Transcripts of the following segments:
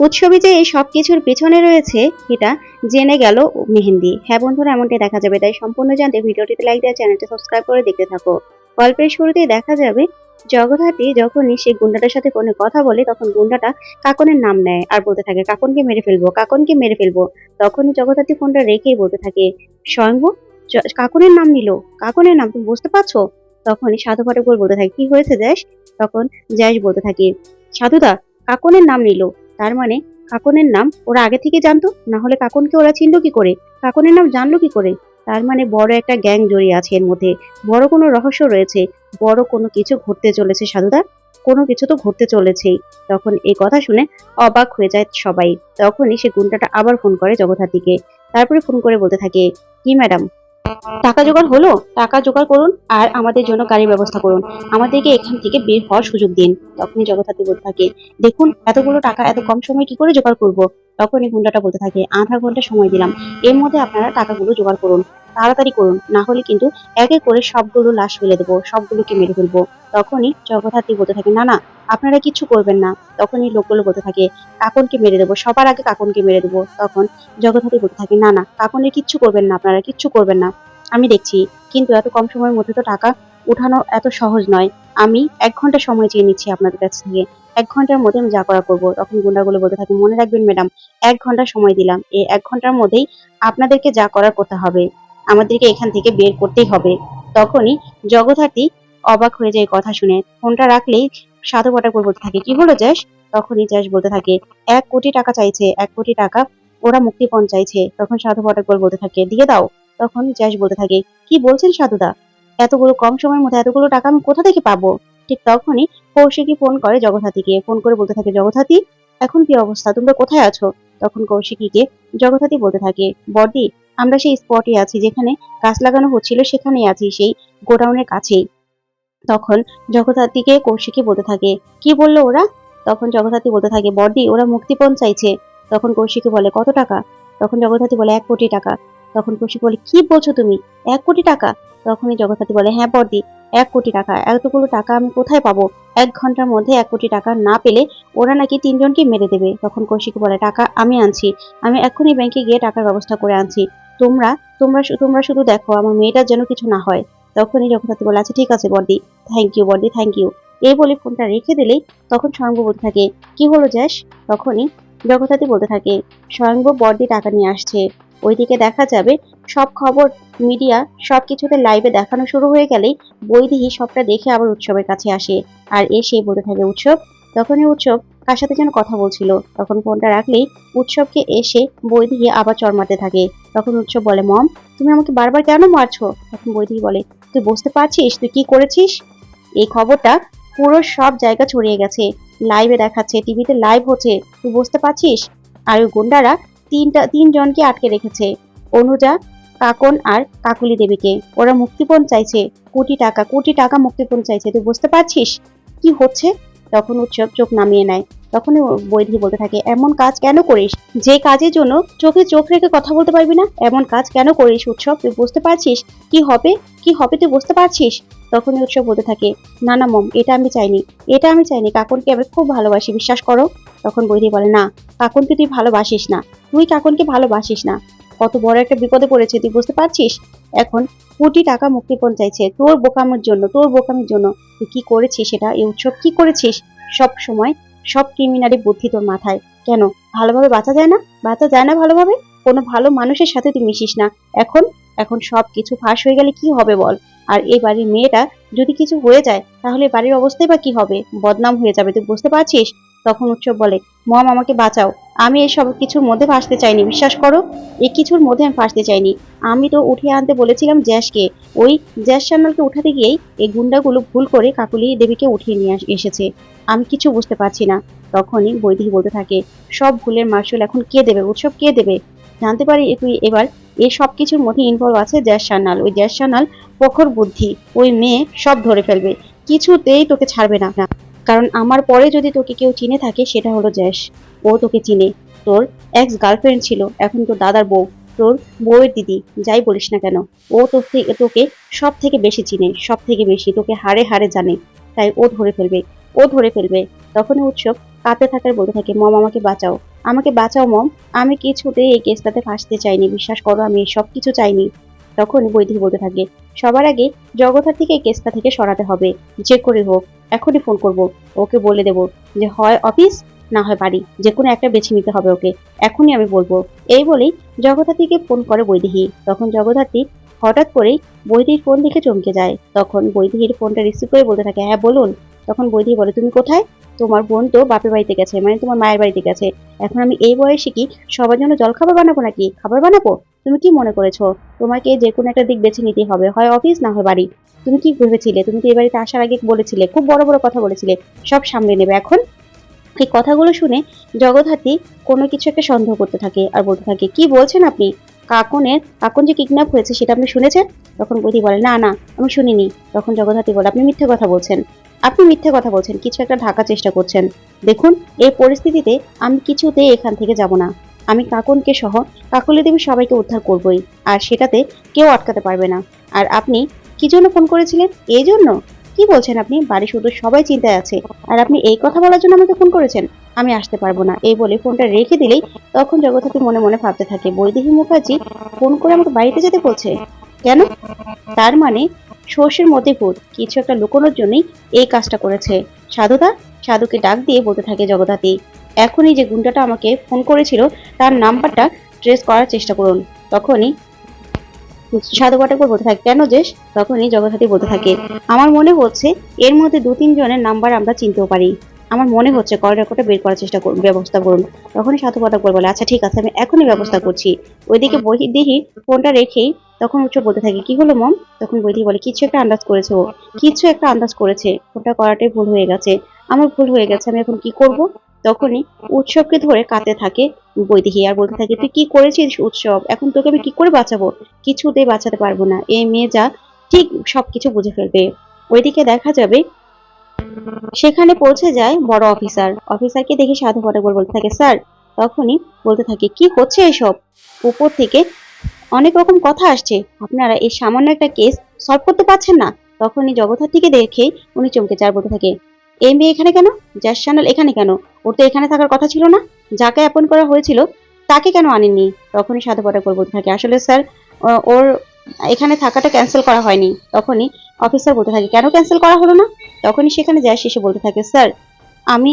উৎসবে যে এই সব কিছুর পেছনে রয়েছে, এটা জেনে গেল মেহেন্দি। হ্যাঁ বন্ধুরা, এমনটাই দেখা যাবে। তাই সম্পূর্ণ জানতে ভিডিওটিতে লাইক দেওয়া চ্যানেলটি সাবস্ক্রাইব করে দেখতে থাকো। গল্পের শুরুতেই দেখা যাবে, জগদ্ধাত্রী যখনই সেই গুন্ডাটার সাথে ফোনে কথা বলে, তখন গুন্ডাটা কাকনের নাম নেয় আর বলতে থাকে, কাকনকে মেরে ফেলব, কাকনকে মেরে ফেলব। তখনই জগদ্ধাত্রী ফোনটা রেখেই বলতে থাকে, স্বয়ংভু, জ- কাকনের নাম নিল, কাকনের নাম, তুমি বুঝতে পারছ? তখনই সাধু ফাটক বলতে থাকে, কি হয়েছে দেশ তখন জয়েশ বলতে থাকে, সাধুদা, কাকনের নাম নিল। তার মানে কাকনের নাম ওরা আগে থেকে জানতো? না হলে কাকনকে ওরা চিনল কি করে? কাকনের নাম জানলো কি করে? তার মানে বড় একটা গ্যাং জড়িয়ে আছে এর মধ্যে। বড় কোনো রহস্য রয়েছে। বড় কোনো কিছু ঘটতে চলেছে সাধুদা। কোনো কিছু তো ঘটতে চলেছেই। তখন এই কথা শুনে অবাক হয়ে যায় সবাই। তখনই সে গুন্ডাটা আবার ফোন করে জগদ্ধাত্রীকে। তারপরে ফোন করে বলতে থাকে, কি ম্যাডাম টাকা জোগাড় হলো, টাকা জোগাড় করুন আর আমাদের জন্য গাড়ির ব্যবস্থা করুন। আমাদেরকে এখান থেকে বের হওয়ার সুযোগ দিন, তখনই জগদ্ধাত্রী বলতে থাকে, দেখুন, এতগুলো টাকা এত কম সময়ে কি করে জোগাড় করব? তখনই গুন্ডাটা বলতে থাকে, আধা ঘণ্টা সময় দিলাম, এর মধ্যে আপনারা টাকাগুলো জোগাড় করুন, তাড়াতাড়ি করুন, না হলে কিন্তু একে করে সবগুলো লাশ ফেলে দেবো, সবগুলোকে মেরে ফেলব। তখনই জগদ্ধাত্রী বলতে থাকে, না না, আপনারা কিচ্ছু করবেন না। তখনই লোকগুলো বলতে থাকে, কাকনকে মেরে দেবো, সবার আগে কাকনকে মেরে দেবো। তখন জগদ্ধাত্রী বলতে থাকে, না না, কাকনের কিচ্ছু করবেন না, আপনারা কিচ্ছু করবেন না। আমি দেখছি, কিন্তু এত কম সময়ের মধ্যে তো টাকা উঠানো এত সহজ নয়। আমি এক ঘণ্টা সময় চেয়ে নিচ্ছি আপনাদের কাছ থেকে। এক ঘণ্টার মধ্যে আমি যা করা করব, তখন গুন্ডাগুলো বলতে থাকে, মনে রাখবেন ম্যাডাম, এক ঘণ্টা সময় দিলাম। এই এক ঘণ্টার মধ্যেই আপনাদেরকে যা করার করতে হবে, আমাদেরকে এখান থেকে বের করতেই হবে। তখনই জগদ্ধাত্রী অবাক হয়ে যায় কথা শুনে। ফোনটা রাখলেই সাধু পাঠাকুর বলতে থাকে, কি হলো জ্যাস? তখনই জ্যাস বলতে থাকে, এক কোটি টাকা চাইছে, এক কোটি টাকা ওরা মুক্তিপণ চাইছে। তখন সাধু পাঠাকুর বলতে থাকে, দিয়ে দাও। তখন জ্যাস বলতে থাকে, কি বলছেন সাধুদা? এতগুলো কম সময়ের মধ্যে এতগুলো টাকা আমি কোথা থেকে পাবো? ঠিক তখনই কৌশিকী ফোন করে জগদ্ধাত্রীকে ফোন করে বলতে থাকে, জগদ্ধাত্রী, এখন কি অবস্থা? তোমরা কোথায় আছো? তখন কৌশিকীকে জগদ্ধাত্রী বলতে থাকে বর্দি আমরা সেই স্পটে আছি যেখানে গাছ লাগানো হচ্ছিল, সেখানেই আছি, সেই গোডাউনের কাছেই। তখন জগদ্ধাত্রীকে কৌশিকী বলতে থাকে, কি বলল ওরা? তখন জগদ্ধাত্রী বলতে থাকে বর্দি ওরা মুক্তিপণ চাইছে। তখন কৌশিকী বলে, কত টাকা? তখন জগদ্ধাত্রী বলে, এক কোটি টাকা। তখন কৌশিক বলে, কি বলছো তুমি? এক কোটি টাকা? তখনই জগদ্ধাত্রী বলে হ্যাঁ বর্দি এক কোটি টাকা। এতগুলো টাকা আমি কোথায় পাবো? এক ঘণ্টার মধ্যে এক কোটি টাকা না পেলে ওরা নাকি তিনজনকে মেরে দেবে। তখন কৌশিক বলে, টাকা আমি আনছি। আমি এখনই ব্যাংকে গিয়ে টাকার ব্যবস্থা করে আনছি। তোমরা তোমরা তোমরা শুধু দেখো, আমার মেয়েটার যেন কিছু না হয়। তখনই জগদ্ধাত্রী বলে আচ্ছা ঠিক আছে বর্দি থ্যাংক ইউ বর্দি থ্যাংক ইউ এই বলে ফোনটা রেখে দিলেই তখন স্বয়ংভু বলতে থাকে, কি হলো জ্যাস তখনই জগদ্ধাত্রী বলতে থাকে স্বয়ংভু বর্দি টাকা নিয়ে আসছে। ওইদিকে দেখা যাবে সব খবর মিডিয়া সব কিছুতে লাইভে দেখানো শুরু হয়ে গেলেই বৈদিহি সবটা দেখে আবার উৎসবের কাছে আসে। আর এসে বলে থাকে, উৎসব? তখনই উৎসব কার সাথে যেন কথা বলছিল। তখন ফোনটা রাখলেই উৎসবকে এসে বৈদিহি আবার চর মারতে থাকে। তখন উৎসব বলে, মম, তুমি আমাকে বারবার কেন মারছো? তখন বৈদিহি বলে, তুই বুঝতে পারছিস? তুই কি করেছিস? এই খবরটা পুরো সব জায়গা ছড়িয়ে গেছে। লাইভে দেখাচ্ছে টিভিতে লাইভ হচ্ছে। তুই বুঝতে পারছিস? আর ওই গুন্ডারা তিনটা তিনজনকে আটকে রেখেছে। অনুজা, কাকন আর কাকুলি দেবীকে। ওরা মুক্তিপণ চাইছে। কোটি টাকা কোটি টাকা মুক্তিপণ চাইছে। তুই বুঝতে পারছিস? কি হচ্ছে? তখন উৎসব চোখ নামিয়ে নেয়। তখন বৈধি বলতে থাকে, এমন কাজ কেন করিস? যে কাজের জন্য চোখে চোখ রেখে কথা বলতে পারবি না? এমন কাজ কেন করিস উৎসব? তুই বুঝতে পারছিস? কি হবে? কি হবে? তুই বুঝতে পারছিস? তখনই উৎসব বলতে থাকে, না না, মম, এটা আমি চাইনি, এটা আমি চাইনি, কাকনকে আমি খুব ভালোবাসি, বিশ্বাস করো? তখন বৈধি বলে, না, কাকনকে তুই ভালোবাসিস না, তুই কাকনকে ভালোবাসিস না, কত বড় একটা বিপদে পড়েছে, তুই বুঝতে পারছিস? এখন কোটি টাকা মুক্তিপণ চাইছে, তোর বোকামের জন্য, তোর বোকামির জন্য, তুই কি করেছিস সেটা, এই উৎসব কি করেছিস? সব সময় সব ক্রিমিনারি বুদ্ধি তোর মাথায়, কেন, ভালোভাবে বাঁচা যায় না? বাঁচা যায় না ভালোভাবে? কোনো ভালো মানুষের সাথে তুই মিশিস না, এখন এখন সব কিছু ফাঁস হয়ে গেলে কি হবে বল? আর এই বাড়ির মেয়েটা যদি কিছু হয়ে যায়, তাহলে বাড়ির অবস্থাই বা কি হবে? বদনাম হয়ে যাবে, তুই বুঝতে পারছিস? তখন উৎসব বলে, মম আমাকে বাঁচাও, আমি এসব কিছুর মধ্যে ফাঁসতে চাইনি, বিশ্বাস করো? এই কিছুর মধ্যে আমি ফাঁসতে চাইনি। আমি তো উঠিয়ে আনতে বলেছিলাম জ্যাসকে ওই জ্যাস সান্যালকে উঠাতে গিয়েই এই গুন্ডাগুলো ভুল করে কাকুলি দেবীকে উঠিয়ে নিয়ে এসেছে। আমি কিছু বুঝতে পারছি না। তখনই বৈদিক বলতে থাকে, সব ভুলের মার্শাল এখন কে দেবে? উৎসব কে দেবে? জানতে পারি তুই এবার এই সব কিছুর মধ্যে ইনভলভ আছে জ্যাস সান্যাল ওই জ্যাস সান্যাল প্রখর বুদ্ধি। ওই মেয়ে সব ধরে ফেলবে। কিছুতেই তোকে ছাড়বে না। কারণ আমার পরে যদি তোকে কেউ চিনে থাকে, সেটা হলো জ্যাস ও তোকে চিনে। তোর এক্স গার্লফ্রেন্ড ছিল। এখন তোর দাদার বউ। তোর বউয়ের দিদি। যাই বলিস না কেন। ও তোর থেকে, তোকে সব থেকে বেশি চিনে সব থেকে বেশি। তোকে হাড়ে হাড়ে জানে। তাই ও ধরে ফেলবে। ও ধরে ফেলবে। তখন উৎসব কাঁপতে থাকার বলতে থাকে, মম, আমাকে বাঁচাও। আমাকে বাঁচাও, মম। আমি কিছুতেই এই কেসটাতে ফাঁসতে চাইনি, বিশ্বাস করো, আমি সব কিছু চাইনি। তখন বৈদিক বলতে থাকে, সবার আগে জগতার থেকে এই কেসটা থেকে সরাতে হবে, যে করে হোক, এখনই ফোন করব, ওকে বলে দেব যে, হয় অফিস না হয় বাড়ি, যে কোনো একটা বেছে নিতে হবে ওকে, এখনই আমি বলব। এই বলেই জগদ্ধাত্রীকে ফোন করে বৈদেহী তখন জগদ্ধাত্রী হঠাৎ করেই বৈদেহীর ফোন দেখে চমকে যায়। তখন বৈদেহীর ফোনটা রিসিভ করে বলতে থাকে হ্যাঁ বলুন। তখন বৈদেহী বলে, তুমি কোথায়? তোমার বোন তো বাপের বাড়িতে গেছে মানে তোমার মায়ের বাড়িতে গেছে। এখন আমি এই বয়সে কি সবার জন্য জল খাবার বানাবো নাকি খাবার বানাবো? তুমি কি মনে করেছ? তোমাকে যে কোনো একটা দিক বেছে নিতে হবে, হয় অফিস না হয় বাড়ি। তুমি কি ভেবেছিলে? তুমি তো এই বাড়িতে আসার আগে বলেছিলে? খুব বড় বড় কথা বলেছিলে। সব সামনে নেবে। এখন এই কথাগুলো শুনে জগদ্ধাত্রী কোনো কিছু একটা সন্দেহ করতে থাকে আর বলতে থাকে, কি বলছেন আপনি? কাকনের, কাকন যে কিডন্যাপ হয়েছে সেটা আপনি শুনেছেন? তখন বৈদি বলে, না না, আমি শুনিনি। তখন জগদ্ধাত্রী বলে, আপনি মিথ্যে কথা বলছেন। আপনি মিথ্যে কথা বলছেন, কিছু একটা ঢাকার চেষ্টা করছেন। দেখুন, এই পরিস্থিতিতে আমি কিছুতেই এখান থেকে যাব না। আমি কাকনকে সহ কাকলি দেবী সবাইকে উদ্ধার করবই, আর সেটাতে কেউ আটকাতে পারবে না। আর আপনি কি জন্য ফোন করেছিলেন? এই জন্য? কি বলছেন আপনি? বাড়ির শুধু সবাই চিন্তায় আছে। আর আপনি এই কথা বলার জন্য আমাকে ফোন করেছেন? আমি আসতে পারব না। এই বলে ফোনটা রেখে দিলেই তখন জগৎহাতি মনে মনে ভাবতে থাকে, বৈদেহী মুখার্জি ফোন করে আমাকে বাড়িতে যেতে বলছে। কেন? তার মানে সর্ষের মধ্যে ভূত। কিছু একটা লুকোনোর জন্যই এই কাজটা করেছে। সাধুদা, সাধুকে ডাক দিয়ে বলতে থাকে জগদাতি এখনই যে গুন্ডাটা আমাকে ফোন করেছিল, তার নাম্বারটা ট্রেস করার চেষ্টা করুন। তখনই সাধু পাঠক বলতে থাকে, কেন যে? তখনই জগদ্ধাতি বলতে থাকে, আমার মনে হচ্ছে এর মধ্যে দু তিনজনের নাম্বার আমরা চিনতেও পারি। আমার মনে হচ্ছে কল রেকর্ডটা বের করার চেষ্টা করুন ব্যবস্থা করুন। তখনই সাধু পাঠক বলে আচ্ছা ঠিক আছে আমি এখনই ব্যবস্থা করছি। ওইদিকে বৈদেহী ফোনটা রেখেই তখন উচ্চ বলতে থাকে কি হলো মম? তখন বৈদেহী বলে কিছু একটা আন্দাজ করেছে ও কিছু একটা আন্দাজ করেছে। ফোনটা করাটাই ভুল হয়ে গেছে আমার ভুল হয়ে গেছে আমি এখন কি করব? তখনই উৎসবকে ধরে কাঁদতে থাকে বৈদেহী আর বলতে থাকে তুই কি করেছিস উৎসব? এখন তোকে আমি কি করে বাঁচাবো? কিছুতেই বাঁচাতে পারব না। এই মেয়ে যা ঠিক সবকিছু বুঝে ফেলবে। ওইদিকে দেখা যাবে সেখানে পৌঁছে যায় বড় অফিসার। অফিসারকে দেখে সাধু ফটাকর বলতে থাকে, স্যার। তখনই বলতে থাকে, কি হচ্ছে এসব? উপর থেকে অনেক রকম কথা আসছে। আপনারা এই সামান্য একটা কেস সলভ করতে পারছেন না? তখনই জগদ্ধাত্রীকে দেখে উনি চমকে চার বলতে থাকে এই মেয়ে এখানে কেন? জ্যাস চ্যানেল এখানে কেন? ওর তো এখানে থাকার কথা ছিল না। যাকে অ্যাপয়েন্ট করা হয়েছিল তাকে কেন আনেননি? তখনই সাধু ফটাকর বলতে থাকে, আসলে স্যার ওর এখানে থাকাটা ক্যান্সেল করা হয়নি। তখনই অফিসার বলতে থাকে, কেন ক্যান্সেল করা হলো না? তখনই সেখানে যায়, শেষে বলতে থাকে স্যার আমি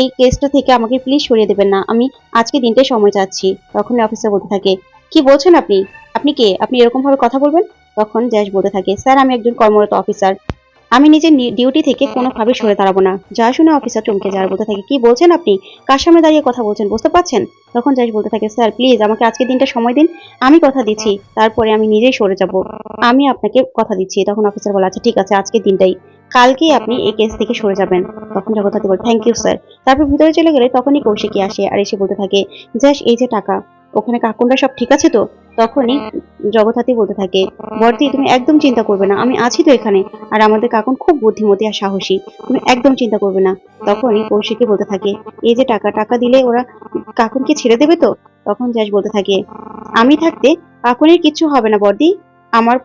এই কেসটা থেকে আমাকে প্লিজ সরিয়ে দেবেন না। আমি আজকে দিনটাই সময় চাচ্ছি। তখনই অফিসার বলতে থাকে, কি বলছেন আপনি? আপনি কে? আপনি এরকমভাবে কথা বলবেন? তখন জ্যাস বলতে থাকে স্যার আমি একজন কর্মরত অফিসার আমি নিজের ডিউটি থেকে কোনোভাবে সরে দাঁড়াবো না। যা শুনে অফিসার চমকে যাওয়ার বলতে থাকে কি বলছেন আপনি? কার সামনে দাঁড়িয়ে কথা বলছেন? বুঝতে পারছেন? তখন জ্যাস বলতে থাকে স্যার প্লিজ আমাকে আজকে দিনটা সময় দিন। আমি কথা দিচ্ছি তারপরে আমি নিজেই সরে যাব। আমি আপনাকে কথা দিচ্ছি। তখন অফিসার বলে আচ্ছা ঠিক আছে আজকের দিনটাই। কালকেই আপনি এই কেস থেকে সরে যাবেন। তখন জগদ্ধাত্রী বলে থ্যাংক ইউ স্যার তারপর ভিতরে চলে গেলে তখনই কৌশিকী আসে আর এসে বলতে থাকে জ্যাস এই যে টাকা ওখানে কাকুনরা সব ঠিক আছে তো? তখনই জগৎহাতি বলতে থাকে, বর্দি, তুমি একদম চিন্তা করবে না, আমি আছি তো এখানে। আর আমাদের কাকুন খুব বুদ্ধিমতী আর সাহসী, তুমি একদম চিন্তা করবে না। তখনই কৌশিকী বলতে থাকে এই যে টাকা টাকা দিলে ওরা কাকুনকে ছেড়ে দেবে তো? তখন জ্যাস বলতে থাকে, আমি থাকতে কাকুনের কিচ্ছু হবে না, বর্দি। আমার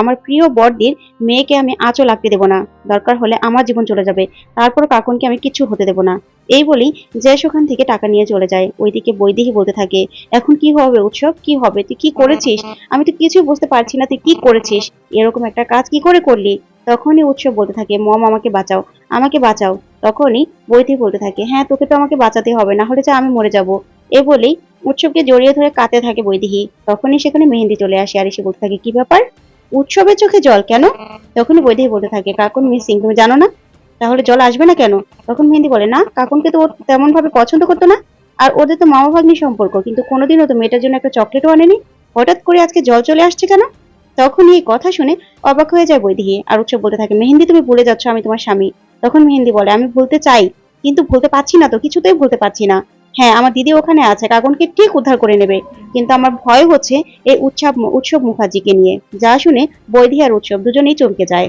আমার প্রিয় বর্দির মেয়েকে আমি আঁচও লাগতে দেবো না। দরকার হলে আমার জীবন চলে যাবে। তারপর কাকুনকে আমি কিচ্ছু হতে দেবো না। এই বলেই জ্যাস ওখান থেকে টাকা নিয়ে চলে যায়। ওইদিকে বৈদেহী বলতে থাকে, এখন কি হবে উৎসব? কি হবে? তুই কি করেছিস? আমি তো কিছুই বুঝতে পারছি না, তুই কি করেছিস? এরকম একটা কাজ কি করে করলি? তখনই উৎসব বলতে থাকে, মম, আমাকে বাঁচাও আমাকে বাঁচাও। তখনই বৈদেহী বলতে থাকে হ্যাঁ তোকে তো আমাকে বাঁচাতে হবে, না হলে যে আমি মরে যাব। এ বলেই উৎসবকে জড়িয়ে ধরে কাঁদতে থাকে বৈদেহী। তখনই সেখানে মেহেন্দি চলে আসে। আর এসে বলতে থাকে, কি ব্যাপার? উৎসবের চোখে জল কেন? তখনই বৈদেহী বলতে থাকে, কাকুন, মিসিং তুমি জানো না? তাহলে জল আসবে না কেন? তখন মেহেন্দি বলে, না, কাকুনকে তো ও তেমন ভাবে পছন্দ করতো না। আর ওদের তো মামা ভাগ্নি সম্পর্ক, কিন্তু কোনোদিনও তো মেয়েটার জন্য একটা চকলেটও আনেনি। হঠাৎ করে আজকে জল চলে আসছে কেন? তখনই এই কথা শুনে অবাক হয়ে যায় বৈদেহী। আর উৎসব বলতে থাকে, মেহেন্দি, তুমি ভুলে যাচ্ছ, আমি তোমার স্বামী। তখন মেহেন্দি বলে, আমি ভুলতে চাই, কিন্তু ভুলতে পারছি না তো, কিছুতেই ভুলতে পারছি না। হ্যাঁ আমার দিদি ওখানে আছে, কাকুনকে ঠিক উদ্ধার করে নেবে। কিন্তু আমার ভয় হচ্ছে এই উৎসব উৎসব মুখার্জিকে নিয়ে। যা শুনে বৈধিয়ার উৎসব দুজনেই চমকে যায়।